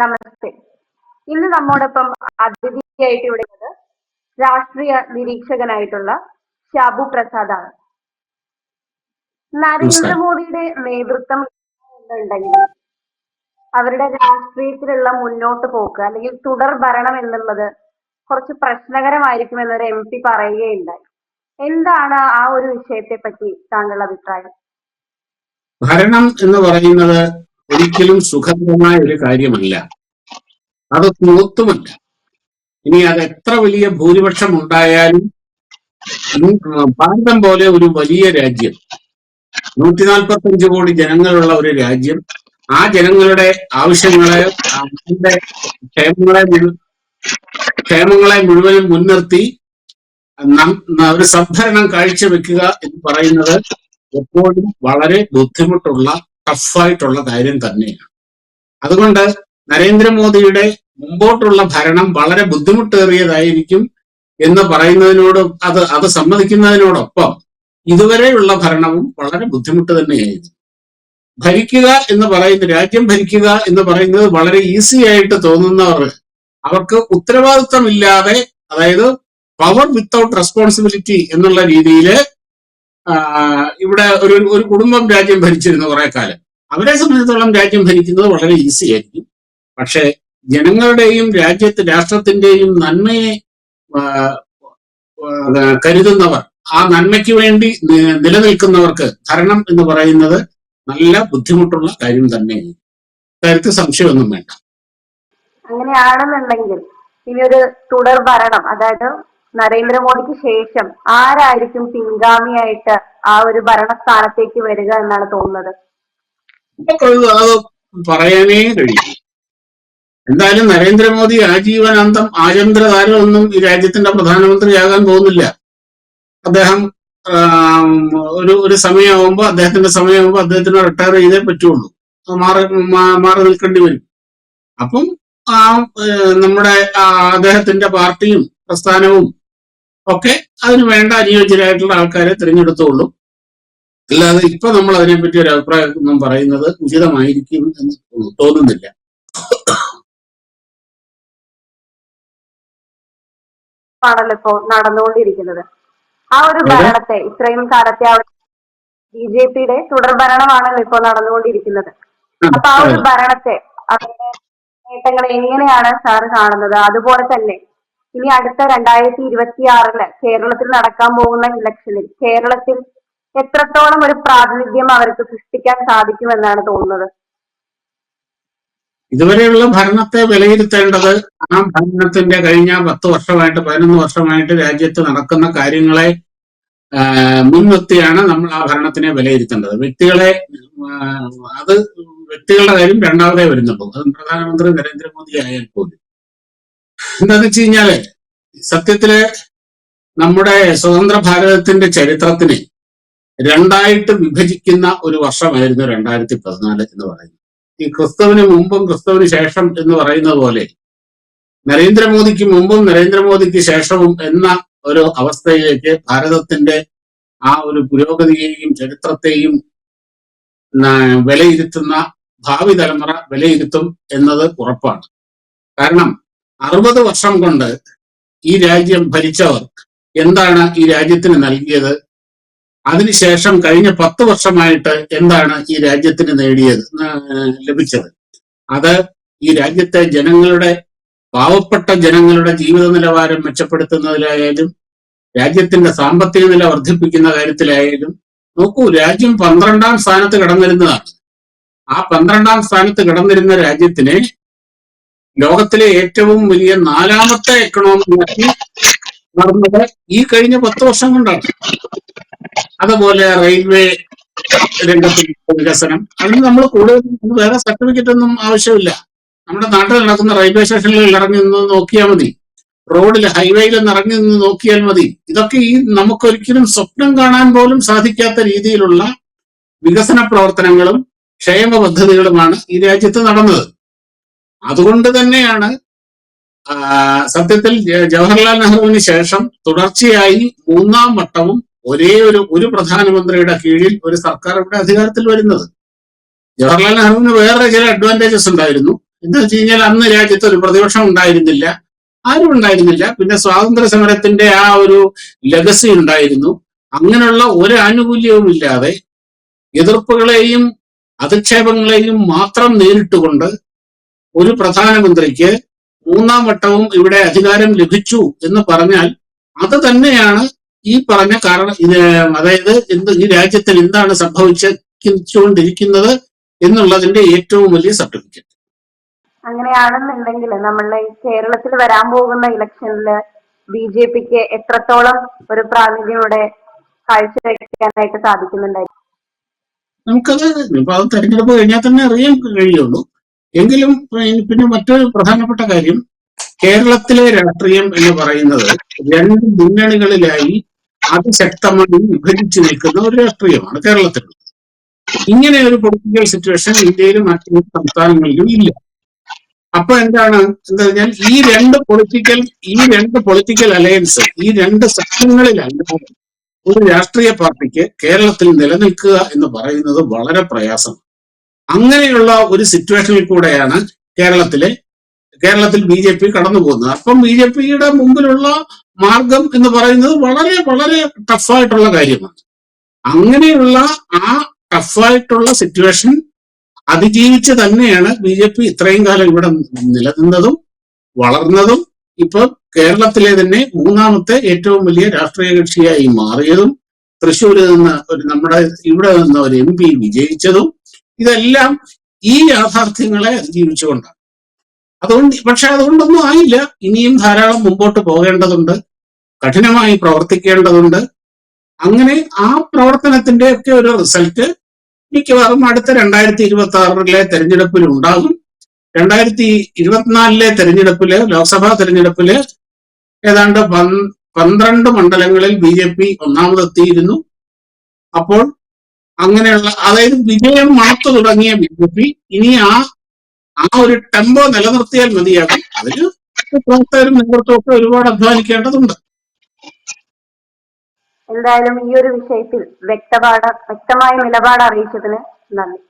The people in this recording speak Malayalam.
നമസ്തേ. ഇന്ന് നമ്മോടൊപ്പം അതിഥിയായിട്ട് ഇവിടെ രാഷ്ട്രീയ നിരീക്ഷകനായിട്ടുള്ള ഷാബു പ്രസാദാണ്. നരേന്ദ്രമോദിയുടെ നേതൃത്വം അവരുടെ രാഷ്ട്രീയത്തിലുള്ള മുന്നോട്ട് പോക്ക് അല്ലെങ്കിൽ തുടർ ഭരണം എന്നുള്ളത് കുറച്ച് പ്രശ്നകരമായിരിക്കും എന്നൊരു എം പി പറയുകയുണ്ടായി. എന്താണ് ആ ഒരു വിഷയത്തെ പറ്റി താങ്കളുടെ അഭിപ്രായം? ഭരണം എന്ന് പറയുന്നത് ഒരിക്കലും സുഖകരമായ ഒരു കാര്യമല്ല. അത് സ്മൂത്തുമല്ല ഇനി അത് എത്ര വലിയ ഭൂരിപക്ഷം ഉണ്ടായാലും ഭാരതം പോലെ ഒരു വലിയ രാജ്യം നൂറ്റി നാൽപ്പത്തി അഞ്ച് കോടി ജനങ്ങളുള്ള ഒരു രാജ്യം ആ ജനങ്ങളുടെ ആവശ്യങ്ങളെ അവരുടെ ക്ഷേമങ്ങളെ ക്ഷേമങ്ങളെ മുഴുവനും മുൻനിർത്തി ഒരു സംഭരണം കാഴ്ചവെക്കുക എന്ന് പറയുന്നത് എപ്പോഴും വളരെ ബുദ്ധിമുട്ടുള്ള ടഫായിട്ടുള്ള കാര്യം തന്നെയാണ്. അതുകൊണ്ട് നരേന്ദ്രമോദിയുടെ മുമ്പോട്ടുള്ള ഭരണം വളരെ ബുദ്ധിമുട്ടേറിയതായിരിക്കും എന്ന് പറയുന്നതിനോട് അത് അത് സമ്മതിക്കുന്നതിനോടൊപ്പം ഇതുവരെയുള്ള ഭരണവും വളരെ ബുദ്ധിമുട്ട് തന്നെയായിരുന്നു. ഭരിക്കുക എന്ന് പറയുന്ന രാജ്യം ഭരിക്കുക എന്ന് പറയുന്നത് വളരെ ഈസി ആയിട്ട് തോന്നുന്നവർ അവർക്ക് ഉത്തരവാദിത്തമില്ലാതെ അതായത് പവർ വിത്തൗട്ട് റെസ്പോൺസിബിലിറ്റി എന്നുള്ള രീതിയിൽ ഇവിടെ ഒരു ഒരു കുടുംബം രാജ്യം ഭരിച്ചിരുന്ന കുറെ കാലം. അവരെ സംബന്ധിച്ചിടത്തോളം രാജ്യം ഭരിക്കുന്നത് വളരെ ഈസി ആയിരിക്കും. പക്ഷെ ജനങ്ങളുടെയും രാജ്യത്ത് രാഷ്ട്രത്തിന്റെയും നന്മയെ കരുതുന്നവർ ആ നന്മയ്ക്ക് വേണ്ടി നിലനിൽക്കുന്നവർക്ക് ഭരണം എന്ന് പറയുന്നത് നല്ല ബുദ്ധിമുട്ടുള്ള കാര്യം തന്നെയാണ്. കാര്യത്തിൽ സംശയമൊന്നും വേണ്ട. അങ്ങനെയാണെന്നുണ്ടെങ്കിൽ ഇനി ഒരു തുടർ ഭരണം അതായത് നരേന്ദ്രമോദിക്ക് ശേഷം ആരായിരിക്കും പിൻഗാമിയായിട്ട് ആ ഒരു ഭരണസ്ഥാനത്തേക്ക് വരിക എന്നാണ് തോന്നുന്നത്? പറയാനേ കഴിയും. എന്തായാലും നരേന്ദ്രമോദി ആജീവനാന്തം ആചന്ദ്രതാരമൊന്നും ഈ രാജ്യത്തിന്റെ പ്രധാനമന്ത്രിയാകാൻ പോകുന്നില്ല. അദ്ദേഹം ഒരു ഒരു സമയമാകുമ്പോൾ അദ്ദേഹത്തിന്റെ സമയമാകുമ്പോൾ അദ്ദേഹത്തിന് റിട്ടയർ ചെയ്തേ പറ്റുള്ളൂ. മാറി മാറി നിൽക്കേണ്ടി വരും. അപ്പം ആ നമ്മുടെ അദ്ദേഹത്തിന്റെ പാർട്ടിയും പ്രസ്ഥാനവും ഒക്കെ അതിന് വേണ്ട അനുയോജ്യരായിട്ടുള്ള ആൾക്കാരെ തിരഞ്ഞെടുത്തോളൂ. അല്ലാതെ ഇപ്പൊ നമ്മൾ അതിനെപ്പറ്റി ഒരു അഭിപ്രായം ഒന്നും പറയുന്നത് ഉചിതമായിരിക്കും എന്ന് തോന്നുന്നില്ല. ആണല്ലോ ഇപ്പോ നടന്നുകൊണ്ടിരിക്കുന്നത്. ആ ഒരു ഭരണത്തെ ഇത്രയും കാലത്തെ ആ ബി ജെ പിയുടെ തുടർ ഭരണമാണല്ലോ ഇപ്പോ നടന്നുകൊണ്ടിരിക്കുന്നത്. അപ്പൊ ആ ഒരു ഭരണത്തെ അതിന്റെ നേട്ടങ്ങൾ എങ്ങനെയാണ് സാറ് കാണുന്നത്? അതുപോലെ തന്നെ ഇനി അടുത്ത രണ്ടായിരത്തി ഇരുപത്തി ആറിൽ കേരളത്തിൽ നടക്കാൻ പോകുന്ന ഇലക്ഷനിൽ കേരളത്തിൽ എത്രത്തോളം ഒരു പ്രാതിനിധ്യം അവർക്ക് സൃഷ്ടിക്കാൻ സാധിക്കുമെന്നാണ് തോന്നുന്നത്? ഇതുവരെയുള്ള ഭരണത്തെ വിലയിരുത്തേണ്ടത് ആ ഭരണത്തിന്റെ കഴിഞ്ഞ പത്ത് വർഷമായിട്ട് പതിനൊന്ന് വർഷമായിട്ട് രാജ്യത്ത് നടക്കുന്ന കാര്യങ്ങളെ മുൻനിർത്തിയാണ് നമ്മൾ ആ ഭരണത്തിനെ വിലയിരുത്തേണ്ടത്. വ്യക്തികളെ അത് വ്യക്തികളുടെ കാര്യം രണ്ടാമതേ വരുന്നുള്ളൂ. അത് പ്രധാനമന്ത്രി നരേന്ദ്രമോദി ആയാൽ പോലും. എന്താന്ന് വെച്ച് കഴിഞ്ഞാൽ സത്യത്തിൽ നമ്മുടെ സ്വതന്ത്ര ഭാരതത്തിന്റെ ചരിത്രത്തിനെ രണ്ടായിട്ട് വിഭജിക്കുന്ന ഒരു വർഷമായിരുന്നു രണ്ടായിരത്തി പതിനാല് എന്ന് പറയുന്നത്. ഈ ക്രിസ്തുവിന് മുമ്പും ക്രിസ്തുവിന് ശേഷം എന്ന് പറയുന്നത് പോലെ നരേന്ദ്രമോദിക്ക് മുമ്പും നരേന്ദ്രമോദിക്ക് ശേഷവും എന്ന ഒരു അവസ്ഥയിലേക്ക് ഭാരതത്തിന്റെ ആ ഒരു പുരോഗതിയെയും ചരിത്രത്തെയും വിലയിരുത്തുന്ന ഭാവി തലമുറ വിലയിരുത്തും എന്നത് ഉറപ്പാണ്. കാരണം അറുപത് വർഷം കൊണ്ട് ഈ രാജ്യം ഭരിച്ചവർ എന്താണ് ഈ രാജ്യത്തിന് നൽകിയത്? അതിനുശേഷം കഴിഞ്ഞ പത്ത് വർഷമായിട്ട് എന്താണ് ഈ രാജ്യത്തിന് നേടിയത്? ലഭിച്ചത്. അത് ഈ രാജ്യത്തെ ജനങ്ങളുടെ പാവപ്പെട്ട ജനങ്ങളുടെ ജീവിത നിലവാരം മെച്ചപ്പെടുത്തുന്നതിലായാലും രാജ്യത്തിന്റെ സാമ്പത്തിക നില വർദ്ധിപ്പിക്കുന്ന കാര്യത്തിലായാലും നോക്കൂ രാജ്യം പന്ത്രണ്ടാം സ്ഥാനത്ത് കടന്നിരുന്നതാണ്. ആ പന്ത്രണ്ടാം സ്ഥാനത്ത് കടന്നിരുന്ന രാജ്യത്തിനെ ലോകത്തിലെ ഏറ്റവും വലിയ നാലാമത്തെ എക്കണോമിയാക്കി നടന്നത് ഈ കഴിഞ്ഞ പത്ത് വർഷം കൊണ്ടാണ്. അതുപോലെ റെയിൽവേ രംഗത്ത് വികസനം. അതിന് നമ്മൾ കൂടുതൽ വേറെ സർട്ടിഫിക്കറ്റ് ഒന്നും ആവശ്യമില്ല. നമ്മുടെ നാട്ടിൽ നടക്കുന്ന റെയിൽവേ സ്റ്റേഷനിൽ ഇറങ്ങി നിന്ന് നോക്കിയാൽ മതി. റോഡിൽ ഹൈവേയിൽ ഇറങ്ങി നിന്ന് നോക്കിയാൽ മതി. ഇതൊക്കെ ഈ നമുക്കൊരിക്കലും സ്വപ്നം കാണാൻ പോലും സാധിക്കാത്ത രീതിയിലുള്ള വികസന പ്രവർത്തനങ്ങളും ക്ഷേമ പദ്ധതികളുമാണ് ഈ രാജ്യത്ത് നടന്നത്. അതുകൊണ്ട് തന്നെയാണ് സത്യത്തിൽ ജവഹർലാൽ നെഹ്റുവിന് ശേഷം തുടർച്ചയായി മൂന്നാം വട്ടവും ഒരേ ഒരു ഒരു പ്രധാനമന്ത്രിയുടെ കീഴിൽ ഒരു സർക്കാർ ഇവിടെ അധികാരത്തിൽ വരുന്നത്. ജവഹർലാൽ നെഹ്റുവിന് വേറെ ചില അഡ്വാന്റേജസ് ഉണ്ടായിരുന്നു. എന്താ വെച്ച് കഴിഞ്ഞാൽ അന്ന് രാജ്യത്ത് ഒരു പ്രതിപക്ഷം ഉണ്ടായിരുന്നില്ല. ആരും ഉണ്ടായിരുന്നില്ല. പിന്നെ സ്വാതന്ത്ര്യ സമരത്തിന്റെ ആ ഒരു ലഗസി ഉണ്ടായിരുന്നു. അങ്ങനെയുള്ള ഒരു ആനുകൂല്യവും ഇല്ലാതെ എതിർപ്പുകളെയും അധിക്ഷേപങ്ങളെയും മാത്രം നേരിട്ടുകൊണ്ട് ഒരു പ്രധാനമന്ത്രിക്ക് മൂന്നാം വട്ടവും ഇവിടെ അധികാരം ലഭിച്ചു എന്ന് പറഞ്ഞാൽ അത് തന്നെയാണ് ഈ പറഞ്ഞ കാരണം ഇത് അതായത് എന്ത് ഈ രാജ്യത്തിൽ എന്താണ് സംഭവിച്ചുകൊണ്ടിരിക്കുന്നത് എന്നുള്ളതിന്റെ ഏറ്റവും വലിയ സർട്ടിഫിക്കറ്റ് അങ്ങനെയാണെന്നുണ്ടെങ്കിൽ നമ്മളുടെ കേരളത്തിൽ വരാൻ പോകുന്ന ഇലക്ഷനിൽ ബി ജെ പിക്ക് എത്രത്തോളം ഒരു പ്രാതിനിധ്യം ഇവിടെ കാഴ്ചവെക്കാനായിട്ട് സാധിക്കുന്നുണ്ടായിരുന്നു നമുക്കത് ഇപ്പൊ തെരഞ്ഞെടുപ്പ് കഴിഞ്ഞാൽ തന്നെ അറിയാൻ കഴിയുള്ളൂ. എങ്കിലും പിന്നെ മറ്റൊരു പ്രധാനപ്പെട്ട കാര്യം കേരളത്തിലെ രാഷ്ട്രീയം എന്ന് പറയുന്നത് രണ്ട് മുന്നണികളിലായി അതിശക്തമായി വിഭജിച്ചു നിൽക്കുന്ന ഒരു രാഷ്ട്രീയമാണ് കേരളത്തിൽ. ഇങ്ങനെ ഒരു പൊളിറ്റിക്കൽ സിറ്റുവേഷൻ ഇന്ത്യയിലും മറ്റു സംസ്ഥാനങ്ങളിലും ഇല്ല. അപ്പൊ എന്താണ്? എന്താ പറഞ്ഞാൽ ഈ രണ്ട് പൊളിറ്റിക്കൽ ഈ രണ്ട് പൊളിറ്റിക്കൽ അലയൻസ് ഈ രണ്ട് സഖ്യങ്ങളിലല്ല ഒരു രാഷ്ട്രീയ പാർട്ടിക്ക് കേരളത്തിൽ നിലനിൽക്കുക എന്ന് പറയുന്നത് വളരെ പ്രയാസം അങ്ങനെയുള്ള ഒരു സിറ്റുവേഷനിൽ കൂടെയാണ് കേരളത്തിലെ കേരളത്തിൽ ബി ജെ പി കടന്നു പോകുന്നത് അപ്പം ബി ജെ പിയുടെ മുമ്പിലുള്ള മാർഗം എന്ന് പറയുന്നത് വളരെ വളരെ ടഫായിട്ടുള്ള കാര്യമാണ്. അങ്ങനെയുള്ള ആ ടഫായിട്ടുള്ള സിറ്റുവേഷൻ അതിജീവിച്ച് തന്നെയാണ് ബി ജെ പി ഇത്രയും കാലം ഇവിടെ നിലനിന്നതും വളർന്നതും. ഇപ്പൊ കേരളത്തിലെ തന്നെ മൂന്നാമത്തെ ഏറ്റവും വലിയ രാഷ്ട്രീയ കക്ഷിയായി മാറിയതും. തൃശ്ശൂരിൽ നിന്ന് ഒരു നമ്മുടെ ഇവിടെ നിന്ന് ഒരു എം പി വിജയിച്ചതും ഇതെല്ലാം ഈ യാഥാർത്ഥ്യങ്ങളെ അതിജീവിച്ചുകൊണ്ടാണ് അതുകൊണ്ട് പക്ഷെ അതുകൊണ്ടൊന്നും ആയില്ല. ഇനിയും ധാരാളം മുമ്പോട്ട് പോകേണ്ടതുണ്ട്. കഠിനമായി പ്രവർത്തിക്കേണ്ടതുണ്ട്. അങ്ങനെ ആ പ്രവർത്തനത്തിന്റെ ഒക്കെ ഒരു റിസൾട്ട് മിക്കവാറും അടുത്ത രണ്ടായിരത്തി ഇരുപത്തി ആറിലെ തെരഞ്ഞെടുപ്പിൽ ഉണ്ടാകും. രണ്ടായിരത്തി ഇരുപത്തിനാലിലെ തെരഞ്ഞെടുപ്പിൽ ലോക്സഭാ തെരഞ്ഞെടുപ്പിൽ ഏതാണ്ട് പന്ത്രണ്ട് മണ്ഡലങ്ങളിൽ ബി ജെ പി ഒന്നാമതെത്തിയിരുന്നു. അപ്പോൾ അങ്ങനെയുള്ള അതായത് വിജയം മാത്രം തുടങ്ങിയ ബി ജെ പി ഇനി ആ ആ ഒരു ടെമ്പോ നിലനിർത്തിയാൽ മതിയാകും. അതിന് പ്രവർത്തകരും നേതൃത്വമൊക്കെ ഒരുപാട് അധ്വാനിക്കേണ്ടതുണ്ട്. എന്തായാലും ഈ ഒരു വിഷയത്തിൽ വ്യക്തപാട വ്യക്തമായ നിലപാട് അറിയിച്ചതിന് നന്ദി.